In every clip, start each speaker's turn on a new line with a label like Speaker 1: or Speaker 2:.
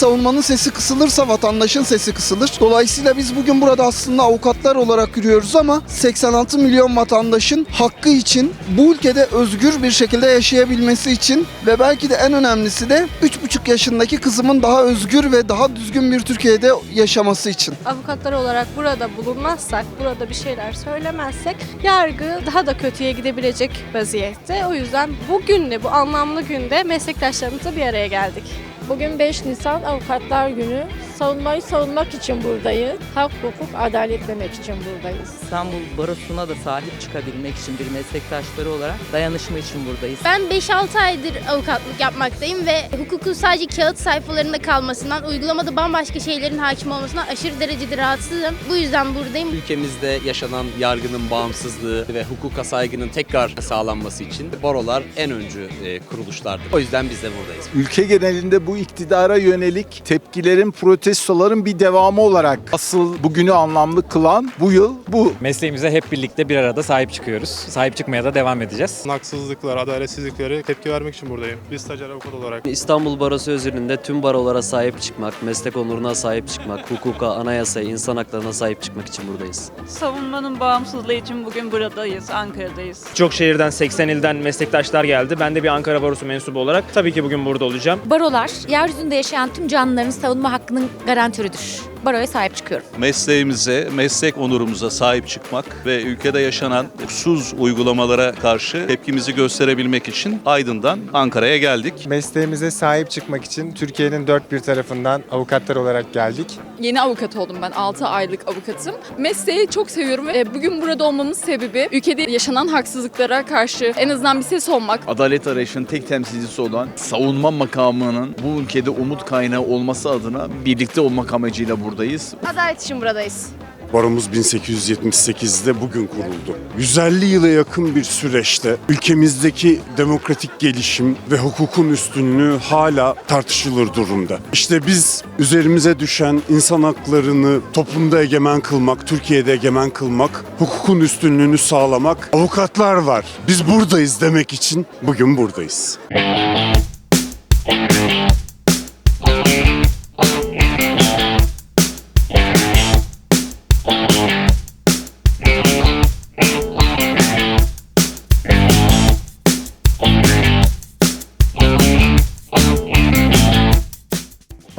Speaker 1: savunmanın sesi kısılırsa vatandaşın sesi kısılır. Dolayısıyla biz bugün burada aslında avukatlar olarak yürüyoruz ama 86 milyon vatandaşın hakkı için bu ülkede özgür bir şekilde yaşayabilmesi için ve belki de en önemlisi de 3,5 yaşındaki kızımın daha özgür ve daha düzgün bir Türkiye'de yaşaması için.
Speaker 2: avukatlar olarak burada bulunmazsak, burada bir şeyler söylemezsek yargı daha da kötüye gidebilecek vaziyette. O yüzden bu günde, bu anlamlı günde meslektaşlarımızla bir araya geldik.
Speaker 3: Bugün 5 Nisan Avukatlar Günü. Savunmayı savunmak için buradayız. Hak, hukuk, adalet demek için buradayız.
Speaker 4: İstanbul Barosu'na da sahip çıkabilmek için bir meslektaşları olarak dayanışma için buradayız.
Speaker 5: Ben 5-6 aydır avukatlık yapmaktayım ve hukukun sadece kağıt sayfalarında kalmasından, uygulamada bambaşka şeylerin hakim olmasından aşırı derecede rahatsızım. Bu yüzden buradayım.
Speaker 6: Ülkemizde yaşanan yargının bağımsızlığı ve hukuka saygının tekrar sağlanması için barolar en öncü e, kuruluşlardır. O yüzden biz de buradayız.
Speaker 7: Ülke genelinde bu iktidara yönelik tepkilerin, protestoların bir devamı olarak asıl bugünü anlamlı kılan bu yıl bu.
Speaker 8: Mesleğimize hep birlikte bir arada sahip çıkıyoruz. Sahip çıkmaya da devam edeceğiz.
Speaker 9: haksızlıklar, adaletsizliklere tepki vermek için buradayım. Biz stajyer avukat olarak.
Speaker 10: İstanbul Barosu özelinde tüm barolara sahip çıkmak, meslek onuruna sahip çıkmak, hukuka, anayasaya, insan haklarına sahip çıkmak için buradayız.
Speaker 11: Savunmanın bağımsızlığı için bugün buradayız, Ankara'dayız.
Speaker 8: Çok şehirden 80 ilden meslektaşlar geldi. Ben de bir Ankara Barosu mensubu olarak tabii ki bugün burada olacağım.
Speaker 3: Barolar, yeryüzünde yaşayan tüm canlıların savunma hakkının garantörüdür. Baroya sahip çıkıyorum.
Speaker 12: mesleğimize, meslek onurumuza sahip çıkmak ve ülkede yaşanan hukuksuz uygulamalara karşı tepkimizi gösterebilmek için Aydın'dan Ankara'ya geldik.
Speaker 9: Mesleğimize sahip çıkmak için Türkiye'nin dört bir tarafından avukatlar olarak geldik.
Speaker 11: Yeni avukat oldum ben, 6 aylık avukatım. Mesleği çok seviyorum ve bugün burada olmamın sebebi ülkede yaşanan haksızlıklara karşı en azından bir ses olmak.
Speaker 7: Adalet arayışının tek temsilcisi olan savunma makamının bu ülkede umut kaynağı olması adına birlikte olmak amacıyla buradayız.
Speaker 2: Adalet için buradayız.
Speaker 9: Baromuz 1878'de bugün kuruldu. 150 yıla yakın bir süreçte ülkemizdeki demokratik gelişim ve hukukun üstünlüğü hala tartışılır durumda. İşte biz üzerimize düşen insan haklarını toplumda egemen kılmak, Türkiye'de egemen kılmak, hukukun üstünlüğünü sağlamak, avukatlar var. Biz buradayız demek için bugün buradayız.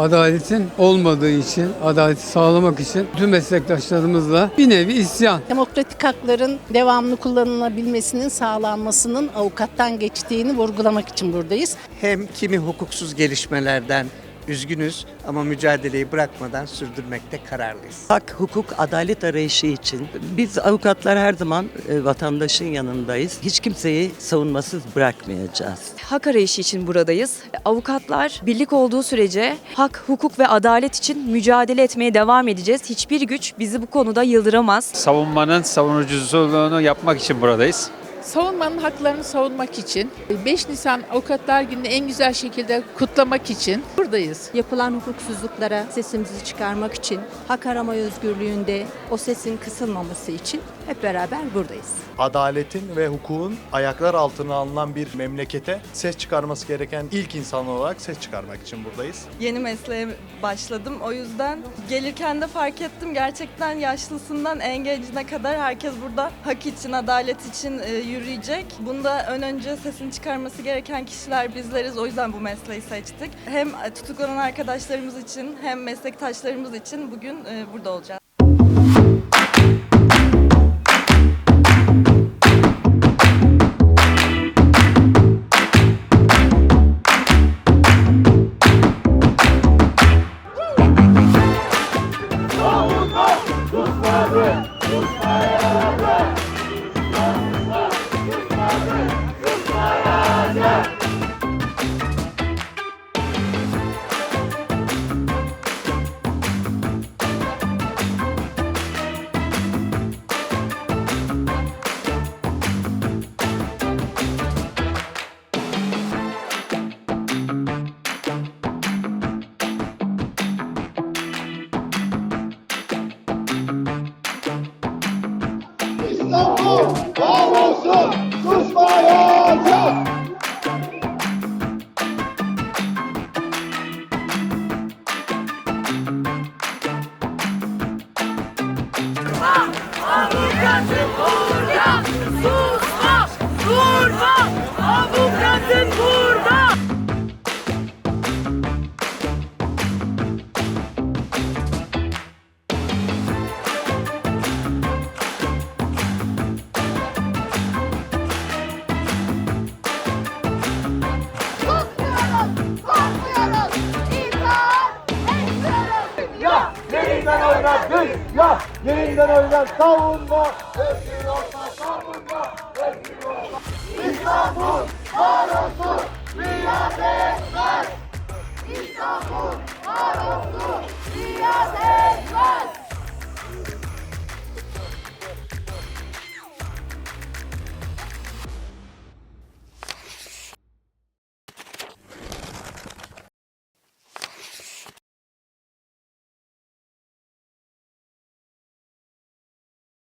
Speaker 1: Adaletin olmadığı için, adaleti sağlamak için tüm meslektaşlarımızla bir nevi isyan.
Speaker 3: Demokratik hakların devamlı kullanılabilmesinin sağlanmasının avukattan geçtiğini vurgulamak için buradayız.
Speaker 4: Hem kimi hukuksuz gelişmelerden üzgünüz ama mücadeleyi bırakmadan sürdürmekte kararlıyız. Hak, hukuk, adalet arayışı için biz avukatlar her zaman e, vatandaşın yanındayız. Hiç kimseyi savunmasız bırakmayacağız.
Speaker 11: Hak arayışı için buradayız. Avukatlar birlik olduğu sürece hak, hukuk ve adalet için mücadele etmeye devam edeceğiz. Hiçbir güç bizi bu konuda yıldıramaz.
Speaker 8: Savunmanın savunuculuğunu yapmak için buradayız.
Speaker 3: Savunmanın haklarını savunmak için, 5 Nisan Avukatlar Günü'nü en güzel şekilde kutlamak için buradayız.
Speaker 2: Yapılan hukuksuzluklara sesimizi çıkarmak için, hak arama özgürlüğünde o sesin kısılmaması için hep beraber buradayız.
Speaker 9: adaletin ve hukukun ayaklar altına alınan bir memlekete ses çıkarması gereken ilk insan olarak ses çıkarmak için buradayız.
Speaker 11: Yeni mesleğe başladım. O yüzden gelirken de fark ettim. Gerçekten yaşlısından en gencine kadar herkes burada hak için, adalet için e, yürüyecek. Bunda ön önce sesini çıkarması gereken kişiler bizleriz. O yüzden bu mesleği seçtik. Hem tutuklanan arkadaşlarımız için hem meslektaşlarımız için bugün e, burada olacağız. İstanbul davası susmayacak.
Speaker 13: Avukatın burada! Susma! Durma! Avukatın burada! Yerinden oynar savunma. Özgür olsa savunma. Özgür olsa İstanbul arası.